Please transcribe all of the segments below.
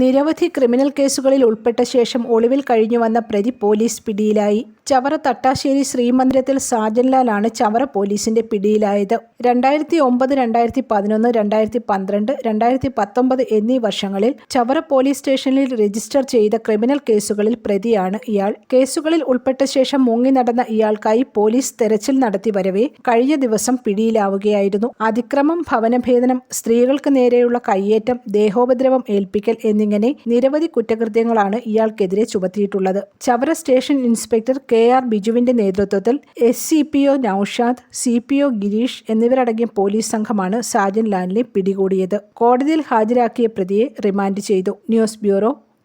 നിരവധി ക്രിമിനൽ കേസുകളിൽ ഉൾപ്പെട്ട ശേഷം ഒളിവിൽ കഴിഞ്ഞുവന്ന പ്രതി പോലീസ് പിടിയിലായി. ചവറ തട്ടാശ്ശേരി ശ്രീമന്ദിരത്തിൽ സാജൻലാലാണ് ചവറ പോലീസിന്റെ പിടിയിലായത്. രണ്ടായിരത്തി ഒമ്പത് രണ്ടായിരത്തി പതിനൊന്ന് രണ്ടായിരത്തി പന്ത്രണ്ട് രണ്ടായിരത്തി പത്തൊമ്പത് എന്നീ വർഷങ്ങളിൽ ചവറ പോലീസ് സ്റ്റേഷനിൽ രജിസ്റ്റർ ചെയ്ത ക്രിമിനൽ കേസുകളിൽ പ്രതിയാണ് ഇയാൾ. കേസുകളിൽ ഉൾപ്പെട്ട ശേഷം മുങ്ങി നടന്ന ഇയാൾക്കായി പോലീസ് തെരച്ചിൽ നടത്തി വരവേ കഴിഞ്ഞ ദിവസം പിടിയിലാവുകയായിരുന്നു. അതിക്രമം ഭവനഭേദനം സ്ത്രീകൾക്ക് നേരെയുള്ള കയ്യേറ്റം ദേഹോപദ്രവം ഏൽപ്പിക്കൽ എന്നിങ്ങനെ നിരവധി കുറ്റകൃത്യങ്ങളാണ് ഇയാൾക്കെതിരെ ചുമത്തിയിട്ടുള്ളത്. Chavara station inspector K. R ബിജുവിന്റെ നേതൃത്വത്തിൽ S C P O Noushad C P O Girish എന്നിവരടങ്ങിയ പോലീസ് സംഘമാണ് സാജൻ ലാലിനെ പിടികൂടിയത്. കോടതിയിൽ ഹാജരാക്കിയ പ്രതിയെ റിമാൻഡ് ചെയ്തു. News bureau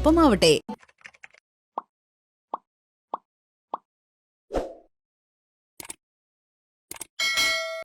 ഒപ്പമാവട്ടെ.